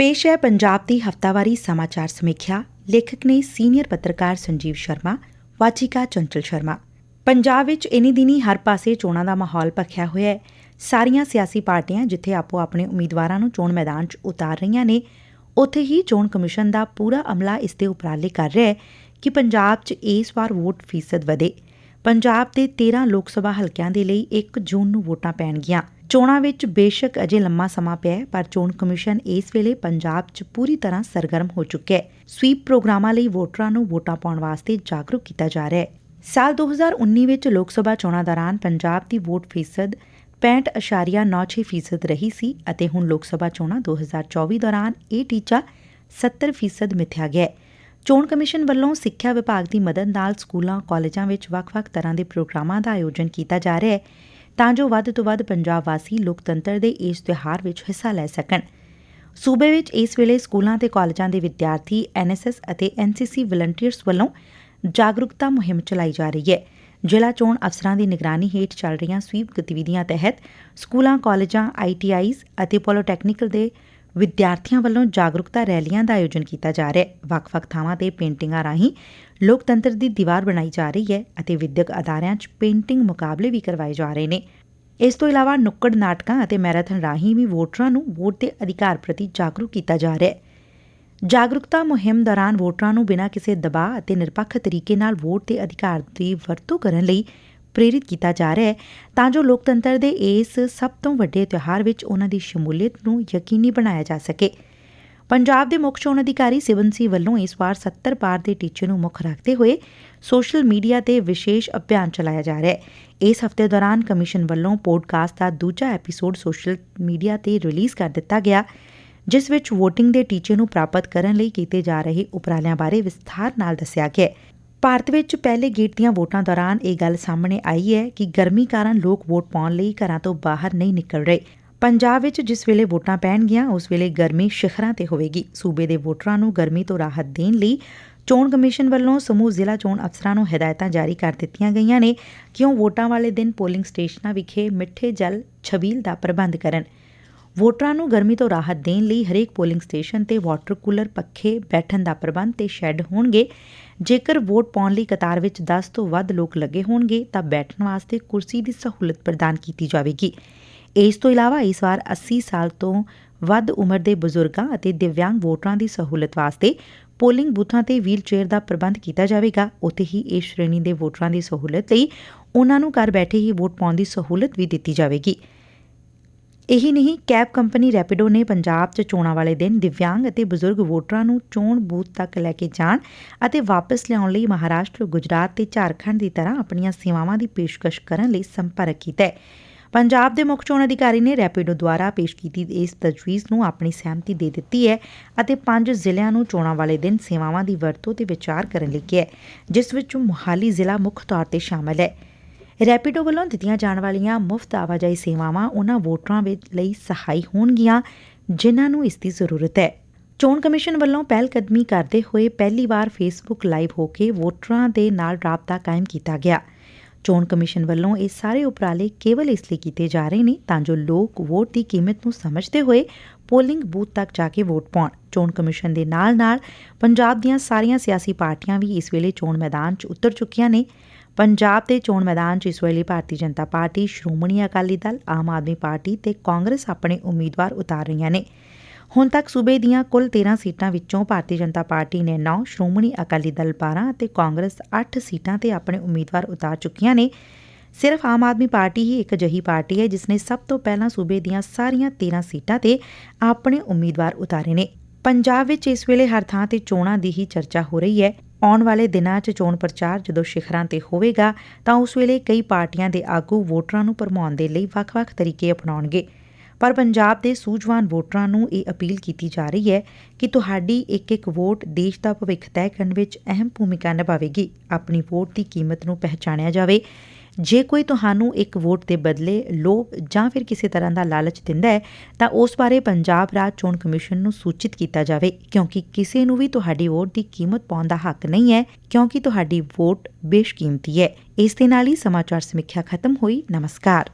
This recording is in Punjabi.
ਪੇਸ਼ ਹੈ ਪੰਜਾਬ ਦੀ ਹਫਤਾਵਾਰੀ ਸਮਾਚਾਰ ਸਮੀਖਿਆ। ਲੇਖਕ ਨੇ ਸੀਨੀਅਰ ਪੱਤਰਕਾਰ ਸੰਜੀਵ ਸ਼ਰਮਾ, ਵਾਚਿਕਾ ਚੰਚਲ ਸ਼ਰਮਾ। ਪੰਜਾਬ ਵਿੱਚ ਇਨੀ ਦਿਨੀ ਹਰ ਪਾਸੇ ਚੋਣਾਂ ਦਾ ਮਾਹੌਲ ਭਖਿਆ ਹੋਇਆ ਹੈ। ਸਾਰੀਆਂ ਸਿਆਸੀ ਪਾਰਟੀਆਂ ਜਿੱਥੇ ਆਪੋ ਆਪਣੇ ਉਮੀਦਵਾਰਾਂ ਨੂੰ ਚੋਣ ਮੈਦਾਨ 'ਚ ਉਤਾਰ ਰਹੀਆਂ ਨੇ, ਉੱਥੇ ਹੀ ਚੋਣ ਕਮਿਸ਼ਨ ਦਾ ਪੂਰਾ ਅਮਲਾ ਇਸ ਦੇ ਉਪਰਾਲੇ ਕਰ ਰਿਹਾ ਹੈ ਕਿ ਪੰਜਾਬ 'ਚ ਇਸ ਵਾਰ ਵੋਟ ਫੀਸਦ ਵਧੇ। ਪੰਜਾਬ ਦੇ 13 ਲੋਕ ਸਭਾ ਹਲਕਿਆਂ ਦੇ ਲਈ 1 ਜੂਨ ਨੂੰ ਵੋਟਾਂ ਪੈਣਗੀਆਂ। ਚੋਣਾਂ ਵਿੱਚ ਬੇਸ਼ੱਕ ਅਜੇ ਲੰਮਾ ਸਮਾਂ ਪਿਆ ਹੈ, ਪਰ ਚੋਣ ਕਮਿਸ਼ਨ ਇਸ ਵੇਲੇ ਪੰਜਾਬ 'ਚ ਪੂਰੀ ਤਰ੍ਹਾਂ ਸਰਗਰਮ ਹੋ ਚੁੱਕਿਆ ਹੈ। ਸਵੀਪ ਪ੍ਰੋਗਰਾਮਾਂ ਲਈ ਵੋਟਰਾਂ ਨੂੰ ਵੋਟਾਂ ਪਾਉਣ ਵਾਸਤੇ ਜਾਗਰੂਕ ਕੀਤਾ ਜਾ ਰਿਹਾ ਹੈ। ਸਾਲ 2019 ਵਿੱਚ ਲੋਕ ਸਭਾ ਚੋਣਾਂ ਦੌਰਾਨ ਪੰਜਾਬ ਦੀ ਵੋਟ ਫੀਸਦ 65.96% ਫੀਸਦ ਰਹੀ ਸੀ ਅਤੇ ਹੁਣ ਲੋਕ ਸਭਾ ਚੋਣਾਂ 2024 ਦੌਰਾਨ ਇਹ ਟੀਚਾ 70% ਫੀਸਦ ਮਿਥਿਆ ਗਿਆ ਹੈ। ਚੋਣ ਕਮਿਸ਼ਨ ਵੱਲੋਂ ਸਿੱਖਿਆ ਵਿਭਾਗ ਦੀ ਮਦਦ ਨਾਲ ਸਕੂਲਾਂ, ਕਾਲਜਾਂ ਵਿੱਚ ਵੱਖ-ਵੱਖ ਤਰ੍ਹਾਂ ਦੇ ਪ੍ਰੋਗਰਾਮਾਂ ਦਾ ਆਯੋਜਨ ਕੀਤਾ ਜਾ ਰਿਹਾ ਹੈ। ਤਾਂ ਜੋ ਵੱਧ ਤੋਂ ਵੱਧ ਪੰਜਾਬ ਵਾਸੀ ਲੋਕਤੰਤਰ ਦੇ ਇਸ ਤਿਉਹਾਰ ਵਿੱਚ ਹਿੱਸਾ ਲੈ ਸਕਣ। ਸੂਬੇ ਵਿੱਚ ਇਸ ਵੇਲੇ ਸਕੂਲਾਂ ਤੇ ਕਾਲਜਾਂ ਦੇ ਵਿਦਿਆਰਥੀ ਐਨਐਸਐਸ ਅਤੇ ਐਨਸੀਸੀ ਵਲੰਟੀਅਰਸ ਵੱਲੋਂ ਜਾਗਰੂਕਤਾ ਮੁਹਿੰਮ ਚਲਾਈ ਜਾ ਰਹੀ ਹੈ। ਜ਼ਿਲ੍ਹਾ ਚੋਣ ਅਫਸਰਾਂ ਦੀ ਨਿਗਰਾਨੀ ਹੇਠ ਚੱਲ ਰਹੀਆਂ ਸਵੀਪ ਗਤੀਵਿਧੀਆਂ ਤਹਿਤ ਸਕੂਲਾਂ, ਕਾਲਜਾਂ ਆਈਟੀਆਈਜ਼ ਅਤੇ ਪੋਲੀਟੈਕਨੀਕਲ ਦੇ ਵਿਦਿਆਰਥੀਆਂ ਵੱਲੋਂ ਜਾਗਰੂਕਤਾ ਰੈਲੀਆਂ ਦਾ ਆਯੋਜਨ ਕੀਤਾ ਜਾ ਰਿਹਾ ਹੈ। ਵੱਖ-ਵੱਖ ਥਾਵਾਂ ਤੇ ਪੇਂਟਿੰਗਾਂ ਰਾਹੀਂ ਲੋਕਤੰਤਰ ਦੀ ਦੀਵਾਰ ਬਣਾਈ ਜਾ ਰਹੀ ਹੈ ਅਤੇ ਵਿਦਿਅਕ ਅਦਾਰਿਆਂ 'ਚ ਪੇਂਟਿੰਗ ਮੁਕਾਬਲੇ ਵੀ ਕਰਵਾਏ ਜਾ ਰਹੇ ਨੇ। ਇਸ ਤੋਂ ਇਲਾਵਾ ਨੁੱਕੜ ਨਾਟਕਾਂ ਅਤੇ ਮੈਰਾਥਨ ਰਾਹੀਂ ਵੀ ਵੋਟਰਾਂ ਨੂੰ ਵੋਟ ਦੇ ਅਧਿਕਾਰ ਪ੍ਰਤੀ ਜਾਗਰੂਕ ਕੀਤਾ ਜਾ ਰਿਹਾ ਹੈ। ਜਾਗਰੂਕਤਾ ਮੁਹਿੰਮ ਦੌਰਾਨ ਵੋਟਰਾਂ ਨੂੰ ਬਿਨਾਂ ਕਿਸੇ ਦਬਾਅ ਅਤੇ ਨਿਰਪੱਖ ਤਰੀਕੇ ਨਾਲ ਵੋਟ ਦੇ ਅਧਿਕਾਰ ਦੀ ਵਰਤੋਂ ਕਰਨ ਲਈ ਪ੍ਰੇਰਿਤ ਕੀਤਾ ਜਾ ਰਿਹਾ ਹੈ, ਤਾਂ ਜੋ ਲੋਕਤੰਤਰ ਦੇ ਇਸ ਸਭ ਤੋਂ ਵੱਡੇ ਤਿਉਹਾਰ ਵਿੱਚ ਉਹਨਾਂ ਦੀ ਸ਼ਮੂਲੀਅਤ ਨੂੰ ਯਕੀਨੀ ਬਣਾਇਆ ਜਾ ਸਕੇ। ਪੰਜਾਬ ਦੇ ਮੁੱਖ ਚੋਣ ਅਧਿਕਾਰੀ ਸਿਵਨ ਸੀ ਵੱਲੋਂ ਇਸ ਵਾਰ 70 ਪਾਰ ਦੇ ਟੀਚੇ ਨੂੰ ਮੁੱਖ ਰੱਖਦੇ ਹੋਏ ਸੋਸ਼ਲ ਮੀਡੀਆ ਤੇ ਵਿਸ਼ੇਸ਼ ਅਭਿਆਨ ਚਲਾਇਆ ਜਾ ਰਿਹਾ ਹੈ। ਇਸ ਹਫ਼ਤੇ ਦੌਰਾਨ ਕਮਿਸ਼ਨ ਵੱਲੋਂ ਪੋਡਕਾਸਟ ਦਾ ਦੂਜਾ ਐਪੀਸੋਡ ਸੋਸ਼ਲ ਮੀਡੀਆ ਤੇ ਰਿਲੀਜ਼ ਕਰ ਦਿੱਤਾ ਗਿਆ, ਜਿਸ ਵਿੱਚ VOTING ਦੇ ਟੀਚੇ ਨੂੰ ਪ੍ਰਾਪਤ ਕਰਨ ਲਈ ਕੀਤੇ ਜਾ ਰਹੇ ਉਪਰਾਲਿਆਂ ਬਾਰੇ ਵਿਸਥਾਰ ਨਾਲ ਦੱਸਿਆ ਗਿਆ ਹੈ। ਭਾਰਤ ਵਿੱਚ ਪਹਿਲੇ ਗੇੜ ਦੀਆਂ ਵੋਟਾਂ ਦੌਰਾਨ ਇਹ ਗੱਲ ਸਾਹਮਣੇ ਆਈ ਹੈ ਕਿ ਗਰਮੀ ਕਾਰਨ ਲੋਕ ਵੋਟ ਪਾਉਣ ਲਈ ਘਰਾਂ ਤੋਂ ਬਾਹਰ ਨਹੀਂ ਨਿਕਲ ਰਹੇ। ਪੰਜਾਬ ਵਿੱਚ ਜਿਸ ਵੇਲੇ ਵੋਟਾਂ ਪੈਣਗੀਆਂ, ਉਸ ਵੇਲੇ ਗਰਮੀ ਸ਼ਿਖਰਾਂ ਤੇ ਹੋਵੇਗੀ। ਸੂਬੇ ਦੇ ਵੋਟਰਾਂ ਨੂੰ ਗਰਮੀ ਤੋਂ ਰਾਹਤ ਦੇਣ ਲਈ ਚੋਣ ਕਮਿਸ਼ਨ ਵੱਲੋਂ ਸਮੂਹ ਜ਼ਿਲ੍ਹਾ ਚੋਣ ਅਫਸਰਾਂ ਨੂੰ ਹਦਾਇਤਾਂ ਜਾਰੀ ਕਰ ਦਿੱਤੀਆਂ ਗਈਆਂ ਨੇ ਕਿ ਉਹ ਵੋਟਾਂ ਵਾਲੇ ਦਿਨ ਪੋਲਿੰਗ ਸਟੇਸ਼ਨਾਂ ਵਿਖੇ ਮਿੱਠੇ ਜਲ ਛਬੀਲ ਦਾ ਪ੍ਰਬੰਧ ਕਰਨ। ਵੋਟਰਾਂ ਨੂੰ ਗਰਮੀ ਤੋਂ ਰਾਹਤ ਦੇਣ ਲਈ ਹਰੇਕ ਪੋਲਿੰਗ ਸਟੇਸ਼ਨ ਤੇ ਵਾਟਰ ਕੂਲਰ ਪੱਖੇ ਬੈਠਣ ਦਾ ਪ੍ਰਬੰਧ ਤੇ ਸ਼ੈੱਡ ਹੋਣਗੇ। ਜੇਕਰ ਵੋਟ ਪਾਉਣ ਲਈ ਕਤਾਰ ਵਿੱਚ 10 ਤੋਂ ਵੱਧ ਲੋਕ ਲੱਗੇ ਹੋਣਗੇ, ਤਾਂ ਬੈਠਣ ਵਾਸਤੇ ਕੁਰਸੀ ਦੀ ਸਹੂਲਤ ਪ੍ਰਦਾਨ ਕੀਤੀ ਜਾਵੇਗੀ। ਇਸ ਤੋਂ ਇਲਾਵਾ ਇਸ ਵਾਰ 80 ਸਾਲ ਤੋਂ ਵੱਧ ਉਮਰ ਦੇ ਬਜ਼ੁਰਗਾਂ ਅਤੇ ਦਿਵਿਆਂਗ ਵੋਟਰਾਂ ਦੀ ਸਹੂਲਤ ਵਾਸਤੇ ਪੋਲਿੰਗ ਬੂਥਾਂ ਤੇ ਵੀਲਚੇਅਰ ਦਾ ਪ੍ਰਬੰਧ ਕੀਤਾ ਜਾਵੇਗਾ। ਉੱਥੇ ਹੀ ਇਸ ਸ਼੍ਰੇਣੀ ਦੇ ਵੋਟਰਾਂ ਦੀ ਸਹੂਲਤ ਲਈ ਉਹਨਾਂ ਨੂੰ ਘਰ ਬੈਠੇ ਹੀ ਵੋਟ ਪਾਉਣ ਦੀ ਸਹੂਲਤ ਵੀ ਦਿੱਤੀ ਜਾਵੇਗੀ। ਇਹੀ ਨਹੀਂ ਕੈਬ ਕੰਪਨੀ ਰੈਪਿਡੋ ਨੇ ਪੰਜਾਬ 'ਚ ਚੋਣਾਂ ਵਾਲੇ ਦਿਨ ਦਿਵਿਆਂਗ ਅਤੇ ਬਜ਼ੁਰਗ ਵੋਟਰਾਂ ਨੂੰ ਚੋਣ ਬੂਥ ਤੱਕ ਲੈ ਕੇ ਜਾਣ ਅਤੇ ਵਾਪਸ ਲਿਆਉਣ ਲਈ ਮਹਾਰਾਸ਼ਟਰ, ਗੁਜਰਾਤ ਤੇ ਝਾਰਖੰਡ ਦੀ ਤਰ੍ਹਾਂ ਆਪਣੀਆਂ ਸੇਵਾਵਾਂ ਦੀ ਪੇਸ਼ਕਸ਼ ਕਰਨ ਲਈ ਸੰਪਰਕ ਕੀਤਾ ਹੈ। ਪੰਜਾਬ ਦੇ ਮੁੱਖ ਚੋਣ ਅਧਿਕਾਰੀ ਨੇ ਰੈਪਿਡੋ ਦੁਆਰਾ ਪੇਸ਼ ਕੀਤੀ ਇਸ ਤਜਵੀਜ਼ ਨੂੰ ਆਪਣੀ ਸਹਿਮਤੀ ਦੇ ਦਿੱਤੀ ਹੈ ਅਤੇ ਪੰਜ ਜ਼ਿਲ੍ਹਿਆਂ ਨੂੰ ਚੋਣਾਂ ਵਾਲੇ ਦਿਨ ਸੇਵਾਵਾਂ ਦੀ ਵਰਤੋਂ ਤੇ ਵਿਚਾਰ ਕਰਨ ਲਈ ਕਿਹਾ ਜਿਸ ਵਿੱਚ ਮੁਹਾਲੀ ਜ਼ਿਲ੍ਹਾ ਮੁੱਖ ਤੌਰ ਤੇ ਸ਼ਾਮਲ ਹੈ। ਰੈਪਿਡੋ ਵੱਲੋਂ ਦਿੱਤੀਆਂ ਜਾਣ ਵਾਲੀਆਂ ਮੁਫਤ ਆਵਾਜਾਈ ਸੇਵਾਵਾਂ ਉਹਨਾਂ ਵੋਟਰਾਂ ਲਈ ਸਹਾਈ ਹੋਣਗੀਆਂ, ਜਿਨ੍ਹਾਂ ਨੂੰ ਇਸ ਦੀ ਜ਼ਰੂਰਤ ਹੈ। ਚੋਣ ਕਮਿਸ਼ਨ ਵੱਲੋਂ ਪਹਿਲ ਕਦਮੀ ਕਰਦੇ ਹੋਏ ਪਹਿਲੀ ਵਾਰ ਫੇਸਬੁੱਕ ਲਾਈਵ ਹੋ ਕੇ ਵੋਟਰਾਂ ਦੇ ਨਾਲ ਰਾਬਤਾ ਕਾਇਮ ਕੀਤਾ ਗਿਆ। ਚੋਣ ਕਮਿਸ਼ਨ ਵੱਲੋਂ ਇਹ ਸਾਰੇ ਉਪਰਾਲੇ ਕੇਵਲ ਇਸ ਲਈ ਕੀਤੇ ਜਾ ਰਹੇ ਨੇ ਤਾਂ ਜੋ ਲੋਕ ਵੋਟ ਦੀ ਕੀਮਤ ਨੂੰ ਸਮਝਦੇ ਹੋਏ ਪੋਲਿੰਗ ਬੂਥ ਤੱਕ ਜਾ ਕੇ ਵੋਟ ਪਾਉਣ। ਚੋਣ ਕਮਿਸ਼ਨ ਦੇ ਨਾਲ-ਨਾਲ ਪੰਜਾਬ ਦੀਆਂ ਸਾਰੀਆਂ ਸਿਆਸੀ ਪਾਰਟੀਆਂ ਵੀ ਇਸ ਵੇਲੇ ਚੋਣ ਮੈਦਾਨ 'ਚ ਉਤਰ ਚੁੱਕੀਆਂ ਨੇ। ਪੰਜਾਬ ਦੇ ਚੋਣ ਮੈਦਾਨ 'ਚ ਇਸ ਵੇਲੇ ਭਾਰਤੀ ਜਨਤਾ ਪਾਰਟੀ, ਸ਼੍ਰੋਮਣੀ ਅਕਾਲੀ ਦਲ, ਆਮ ਆਦਮੀ ਪਾਰਟੀ ਤੇ ਕਾਂਗਰਸ ਆਪਣੇ ਉਮੀਦਵਾਰ ਉਤਾਰ ਰਹੀਆਂ ਨੇ। ਹੁਣ ਤੱਕ ਸੂਬੇ ਦੀਆਂ ਕੁੱਲ 13 ਸੀਟਾਂ ਵਿੱਚੋਂ ਭਾਰਤੀ ਜਨਤਾ ਪਾਰਟੀ ਨੇ 9 ਸ਼੍ਰੋਮਣੀ ਅਕਾਲੀ ਦਲ 12 ਅਤੇ ਕਾਂਗਰਸ 8 ਸੀਟਾਂ ਤੇ ਆਪਣੇ ਉਮੀਦਵਾਰ ਉਤਾਰ ਚੁੱਕੀਆਂ ਨੇ। ਸਿਰਫ ਆਮ ਆਦਮੀ ਪਾਰਟੀ ਹੀ ਇੱਕ ਅਜਿਹੀ ਪਾਰਟੀ ਹੈ ਜਿਸ ਨੇ ਸਭ ਤੋਂ ਪਹਿਲਾਂ ਸੂਬੇ ਦੀਆਂ ਸਾਰੀਆਂ 13 ਸੀਟਾਂ ਤੇ ਆਪਣੇ ਉਮੀਦਵਾਰ ਉਤਾਰੇ ਨੇ। ਪੰਜਾਬ ਵਿੱਚ ਇਸ ਵੇਲੇ ਹਰ ਥਾਂ ਤੇ ਚੋਣਾਂ ਦੀ ਹੀ ਚਰਚਾ ਹੋ ਰਹੀ ਹੈ। ਆਉਣ ਵਾਲੇ ਦਿਨਾਂ 'ਚ ਚੋਣ ਪ੍ਰਚਾਰ ਜਦੋਂ ਸ਼ਿਖਰਾਂ ਤੇ ਹੋਵੇਗਾ, ਤਾਂ ਉਸ ਵੇਲੇ ਕਈ ਪਾਰਟੀਆਂ ਦੇ ਆਗੂ ਵੋਟਰਾਂ ਨੂੰ ਭਰਮਾਉਣ ਦੇ ਲਈ ਵੱਖ-ਵੱਖ ਤਰੀਕੇ ਅਪਣਾਉਣਗੇ। ਪਰ ਪੰਜਾਬ ਦੇ ਸੂਝਵਾਨ ਵੋਟਰਾਂ ਨੂੰ ਇਹ ਅਪੀਲ ਕੀਤੀ ਜਾ ਰਹੀ ਹੈ ਕਿ ਤੁਹਾਡੀ ਇੱਕ ਇੱਕ ਵੋਟ ਦੇਸ਼ ਦਾ ਭਵਿੱਖ ਤੈਅ ਕਰਨ ਵਿੱਚ ਅਹਿਮ ਭੂਮਿਕਾ ਨਿਭਾਵੇਗੀ। ਆਪਣੀ ਵੋਟ ਦੀ ਕੀਮਤ ਨੂੰ ਪਹਿਚਾਣਿਆ ਜਾਵੇ। ਜੇ ਕੋਈ ਤੁਹਾਨੂੰ ਇੱਕ ਵੋਟ ਦੇ ਬਦਲੇ ਲੋਭ ਜਾਂ ਫਿਰ ਕਿਸੇ ਤਰ੍ਹਾਂ ਦਾ ਲਾਲਚ ਦਿੰਦਾ ਹੈ, ਤਾਂ ਉਸ ਬਾਰੇ ਪੰਜਾਬ ਰਾਜ ਚੋਣ ਕਮਿਸ਼ਨ ਨੂੰ ਸੂਚਿਤ ਕੀਤਾ ਜਾਵੇ, ਕਿਉਂਕਿ ਕਿਸੇ ਨੂੰ ਵੀ ਤੁਹਾਡੀ ਵੋਟ ਦੀ ਕੀਮਤ ਪਾਉਣ ਦਾ ਹੱਕ ਨਹੀਂ ਹੈ, ਕਿਉਂਕਿ ਤੁਹਾਡੀ ਵੋਟ ਬੇਸ਼ਕੀਮਤੀ ਹੈ। ਇਸ ਦੇ ਨਾਲ ਹੀ ਸਮਾਚਾਰ ਸਮੀਖਿਆ ਖਤਮ ਹੋਈ। ਨਮਸਕਾਰ।